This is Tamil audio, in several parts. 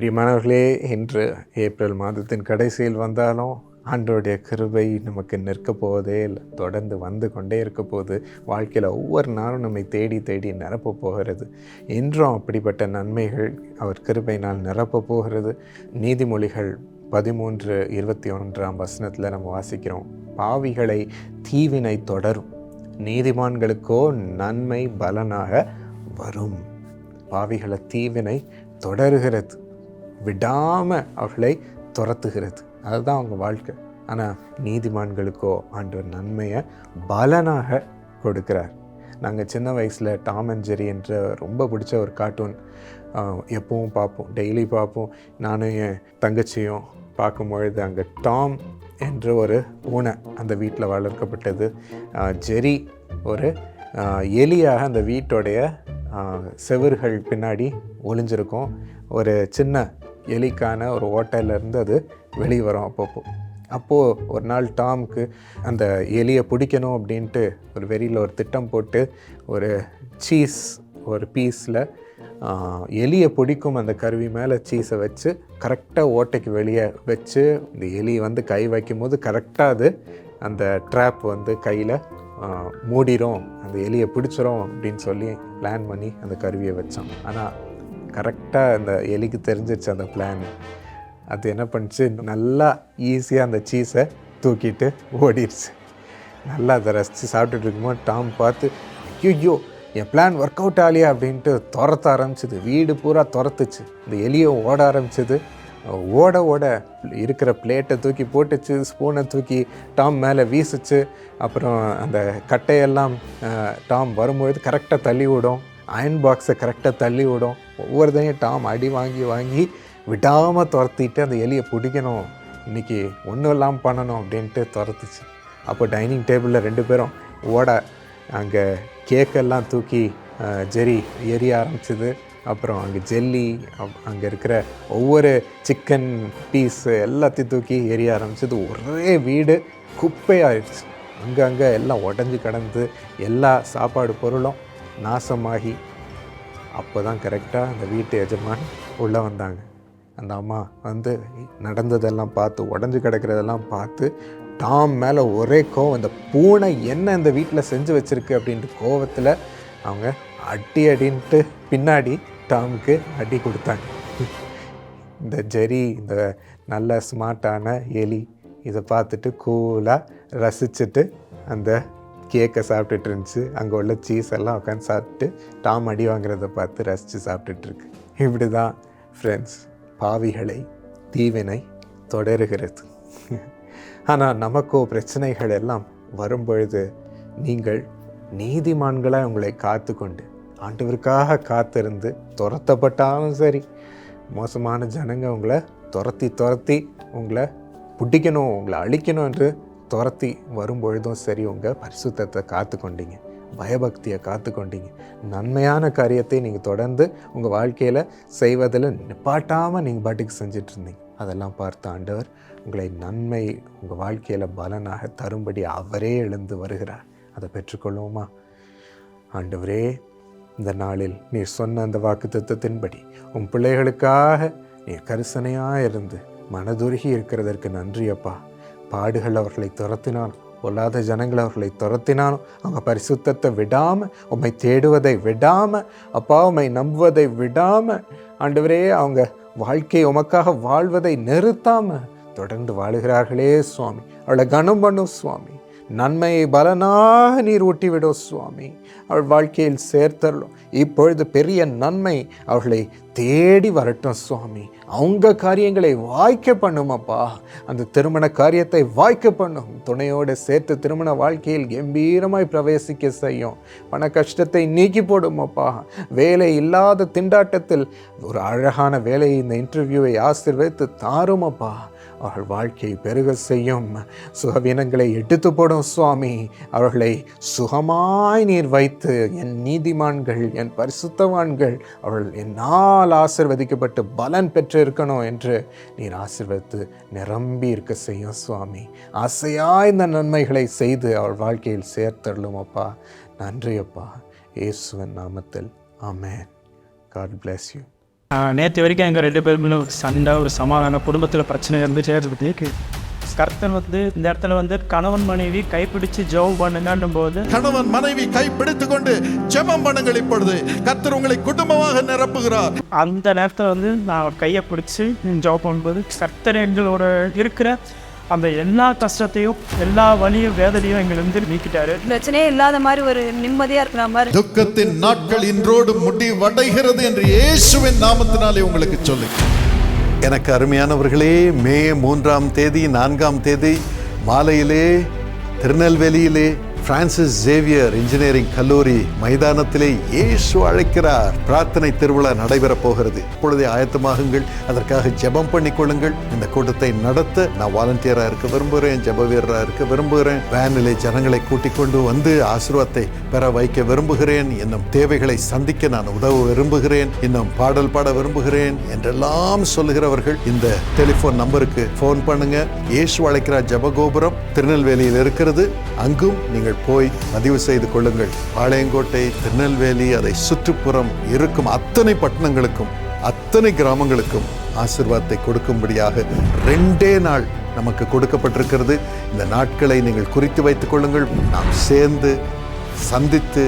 பிரியமானவர்களே இன்று ஏப்ரல் மாதத்தின் கடைசியில் வந்தாலும் ஆண்டோடைய கிருபை நமக்கு நிற்க போவதே இல்லை. தொடர்ந்து வந்து கொண்டே இருக்க போது வாழ்க்கையில் ஒவ்வொரு நாளும் நம்மை தேடி தேடி நிரப்ப போகிறது. இன்றும் அப்படிப்பட்ட நன்மைகள் அவர் கிருபையினால் நிரப்ப போகிறது. நீதிமொழிகள் பதிமூன்று இருபத்தி ஒன்றாம் வசனத்தில் நம்ம வாசிக்கிறோம். பாவிகளை தீவினை தொடரும். நீதிமான்களுக்கோ நன்மை பலனாக வரும். பாவிகளை தீவினை தொடருகிறது. விடாமல் அவர்களை துரத்துகிறது. அதுதான் அவங்க வாழ்க்கை. ஆனால் நீதிமான்களுக்கோ ஆண்டவர் நன்மையை பலனாக கொடுக்கிறார். நாங்கள் சின்ன வயசில் டாம் அண்ட் ஜெரி என்ற ரொம்ப பிடிச்ச ஒரு கார்ட்டூன் எப்பவும் பார்ப்போம். டெய்லி பார்ப்போம். நானும் என் தங்கச்சியும் பார்க்கும்பொழுது அங்கே டாம் என்ற ஒரு பூனை அந்த வீட்டில் வளர்க்கப்பட்டது. ஜெரி ஒரு எலியாக அந்த வீட்டோடைய செவர்கள் பின்னாடி ஒளிஞ்சிருக்கும். ஒரு சின்ன எலிக்கான ஒரு ஓட்டையிலேருந்து அது வெளியே வரும் அப்பப்போ. அப்போது ஒரு நாள் டாம்க்கு அந்த எலியை பிடிக்கணும் அப்படின்ட்டு ஒரு வெறியில் ஒரு திட்டம் போட்டு ஒரு சீஸ் ஒரு பீஸில் எலியை பிடிக்கும் அந்த கருவி மேலே சீஸை வச்சு கரெக்டாக ஓட்டைக்கு வெளியே வச்சு இந்த எலி வந்து கை வைக்கும் போது கரெக்டாக அது அந்த ட்ராப் வந்து கையில் மூடிடும் அந்த எலியை பிடிச்சிரும் அப்படின்னு சொல்லி பிளான் பண்ணி அந்த கருவியை வச்சான். ஆனால் கரெக்டாக அந்த எலிக்கு தெரிஞ்சிருச்சு அந்த பிளான் அது என்ன பண்ணுச்சு? நல்லா ஈஸியாக அந்த சீஸை தூக்கிட்டு ஓடிடுச்சு நல்லா அதை ரசித்து சாப்பிட்டுட்டு இருக்கும்போது டாம் பார்த்து ஐயோ என் பிளான் ஒர்க் அவுட் ஆலியா அப்படின்ட்டு துரத்த ஆரம்பிச்சது. வீடு பூரா துரத்துச்சு. இந்த எலியை ஓட ஆரம்பிச்சது. ஓட ஓட இருக்கிற பிளேட்டை தூக்கி போட்டுச்சு ஸ்பூனை தூக்கி டாம் மேலே வீசுச்சு. அப்புறம் அந்த கட்டையெல்லாம் டாம் வரும்பொழுது கரெக்டாக தள்ளி விடும். அயன் பாக்ஸை கரெக்டாக தள்ளி விடும். ஒவ்வொருத்தையும் டாம் அடி வாங்கி வாங்கி விடாமல் துரத்திட்டு அந்த எலியை பிடிக்கணும். இன்றைக்கி ஒன்றும் இல்லாமல் பண்ணணும் அப்படின்ட்டு துரத்துச்சு. அப்போ டைனிங் டேபிளில் ரெண்டு பேரும் ஓட அங்கே கேக்கெல்லாம் தூக்கி ஜெரி எரிய ஆரம்பிச்சது. அப்புறம் அங்கே ஜெல்லி அங்கே இருக்கிற ஒவ்வொரு சிக்கன் பீஸ் எல்லாத்தையும் தூக்கி எரிய ஆரம்பிச்சது. ஒரே வீடு குப்பையாயிடுச்சு. அங்கங்கே எல்லாம் உடஞ்சி கடந்து எல்லா சாப்பாடு பொருளும் நாசமாகி அப்போ தான் கரெக்டாக அந்த வீட்டு எஜமான் உள்ளே வந்தாங்க. அந்த அம்மா வந்து நடந்ததெல்லாம் பார்த்து உடஞ்சி கிடக்கிறதெல்லாம் பார்த்து டாம் மேலே ஒரே கோவம் அந்த பூனை என்ன இந்த வீட்டில் செஞ்சு வச்சிருக்கு அப்படின்ட்டு கோவத்தில் அவங்க அடி அடின்ட்டு பின்னாடி டாமுக்கு அடி கொடுத்தாங்க. இந்த ஜெரி இந்த நல்ல ஸ்மார்ட்டான எலி இதை பார்த்துட்டு கூலாக ரசிச்சுட்டு அந்த கேக்கை சாப்பிட்டுட்டு இருந்துச்சு. அங்கே உள்ள சீஸ் எல்லாம் உட்காந்து சாப்பிட்டு டாம் அடி வாங்குறத பார்த்து ரசித்து சாப்பிட்டுட்டு இருக்கு. இப்படி தான் ஃப்ரெண்ட்ஸ் பாவிகளை தீவினை தொடருகிறது. ஆனால் நமக்கோ பிரச்சனைகள் எல்லாம் வரும்பொழுது நீங்கள் நீதிமான்களாக உங்களை காத்து கொண்டு ஆண்டவருக்காக காத்திருந்து துரத்தப்பட்டாலும் சரி மோசமான ஜனங்க உங்களை துரத்தி துரத்தி உங்களை பிடிக்கணும் உங்களை அழிக்கணும் என்று துரத்தி வரும்பொழுதும் சரி உங்கள் பரிசுத்தத்தை காத்து கொண்டீங்க பயபக்தியை காத்து கொண்டீங்க நன்மையான காரியத்தை நீங்கள் தொடர்ந்து உங்கள் வாழ்க்கையில் செய்வதில் நிப்பாட்டாமல் நீங்கள் பாட்டுக்கு செஞ்சுட்டு இருந்தீங்க அதெல்லாம் பார்த்த ஆண்டவர் உங்களை நன்மை உங்கள் வாழ்க்கையில் பலனாக தரும்படி அவரே எழுந்து வருகிறார். அதை பெற்றுக்கொள்வோமா? ஆண்டவரே இந்த நாளில் நீர் சொன்ன அந்த வாக்கு தத்துவத்தின்படி உன் பிள்ளைகளுக்காக நீர் கரிசனையாக இருந்து மனதுருகி இருக்கிறதற்கு நன்றி அப்பா பாடுகள் அவர்களை துரத்தினான் பொல்லாத ஜனங்கள் அவர்களை துரத்தினாலும் அவங்க பரிசுத்தத்தை விடாமல் உம்மை தேடுவதை விடாமல் அப்பா உம்மை நம்புவதை விடாமல் ஆண்டவரே அவங்க வாழ்க்கை உமக்காக வாழ்வதை நிறுத்தாமல் தொடர்ந்து வாழுகிறார்களே சுவாமி. அவளை கனம் பண்ணும் சுவாமி. நன்மையை பலனாக நீர் ஊட்டிவிடும் சுவாமி. அவள் வாழ்க்கையில் சேர்த்தரலும் இப்பொழுது பெரிய நன்மை அவர்களை தேடி வரட்டும் சுவாமி. அவங்க காரியங்களை வாய்க்க பண்ணுமப்பா அந்த திருமண காரியத்தை வாய்க்க பண்ணும். துணையோடு சேர்த்து திருமண வாழ்க்கையில் கம்பீரமாய் பிரவேசிக்க செய்யும். பண கஷ்டத்தை நீக்கி போடுமப்பா வேலை இல்லாத திண்டாட்டத்தில் ஒரு அழகான வேலையை இந்த இன்டர்வியூவை ஆசிர்வதித்து தாருமப்பா அவர்கள் வாழ்க்கையை பெருக செய்யும். சுகவீனங்களை எடுத்து போடும் சுவாமி. அவர்களை சுகமாய் நீர் வைத்து என் நீதிமான்கள் என் பரிசுத்தவான்கள் அவர்கள் என்னால் ஆசிர்வதிக்கப்பட்டு பலன் பெற்று இருக்கணும் என்று நீர் ஆசிர்வதித்து நிரம்பி இருக்க செய்யும் சுவாமி. ஆசையா இந்த நன்மைகளை செய்து அவள் வாழ்க்கையில் சேர்த்தருளும் அப்பா. நன்றி அப்பா. இயேசுவின் நாமத்தில். ஆமேன். காட் பிளஸ் யூ நேற்று வரைக்கும் எங்கள் ரெண்டு பேருமே சண்டை ஒரு சமாதானம் குடும்பத்தில் பிரச்சனை இருந்துட்டே இருக்குது கர்த்தர் வந்து இந்த இடத்துல வந்து கணவன் மனைவி கைப்பிடிச்சு ஜெபம் பண்ணுங்கன்னும் போது கணவன் மனைவி கை பிடித்துக் கொண்டு ஜெபம் பண்ணுங்கள் இப்பொழுது. கர்த்தர் உங்களை குடும்பமாக நிரப்புகிறார். அந்த நேரத்தில் வந்து நான் கையை பிடிச்சி ஜெபம் பண்ணும்போது கர்த்தர் எங்களோட இருக்கிற அந்த எல்லா கஷ்டத்தையும் எல்லா வலியும் வேதனையும் எங்களுக்கு நீக்கிட்டாரு. பிரச்சனையே இல்லாத மாதிரி ஒரு நிம்மதியா இருக்கிற மாதிரி. துக்கத்தின் நாட்கள் இன்றோடு முடிவடைகிறது என்று இயேசுவின் நாமத்தினாலே உங்களுக்கு சொல்லி எனக்கு அருமையானவர்களே மே மூன்றாம் தேதி நான்காம் தேதி மாலையிலே திருநெல்வேலியிலே பிரான்சிஸ் ஜேவியர் இன்ஜினியரிங் கல்லூரி மைதானத்திலே இயேசு அழைக்கிறார் பிரார்த்தனை திருவிழா நடைபெறப் போகிறது இப்பொழுதே ஆயத்தமாகுங்கள் அதற்காக ஜெபம் பண்ணிக்கொள்ளுங்கள் இந்த கூட்டத்தை நடத்த நான் வாலண்டியராக இருக்க விரும்புகிறேன் ஜெப வீரராக இருக்க விரும்புகிறேன் வேனிலே ஜனங்களை கூட்டிக் கொண்டு வந்து ஆசீர்வாதத்தை பெற வைக்க விரும்புகிறேன் இன்னும் தேவைகளை சந்திக்க நான் உதவ விரும்புகிறேன் இன்னும் பாடல் பாட விரும்புகிறேன் என்றெல்லாம் சொல்லுகிறவர்கள் இந்த டெலிபோன் நம்பருக்கு ஃபோன் பண்ணுங்க இயேசு அழைக்கிறார் ஜெபகோபுரம் திருநெல்வேலியில் இருக்கிறது அங்கும் நீங்கள் போய் பதிவு செய்து கொள்ளுங்கள். பாளையங்கோட்டை திருநெல்வேலி அதை சுற்றுப்புறம் இருக்கும் அத்தனை பட்டணங்களுக்கும் அத்தனை கிராமங்களுக்கும் ஆசிர்வாதத்தை கொடுக்கும்படியாக ரெண்டே நாள் நமக்கு கொடுக்கப்பட்டிருக்கிறது. இந்த நாட்களை நீங்கள் குறித்து வைத்துக் கொள்ளுங்கள். நாம் சேர்ந்து சந்தித்து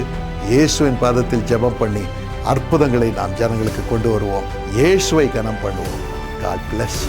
இயேசுவின் பாதத்தில் ஜெபம் பண்ணி அற்புதங்களை நாம் ஜனங்களுக்கு கொண்டு வருவோம். இயேசுவை கனம் பண்ணுவோம். God plus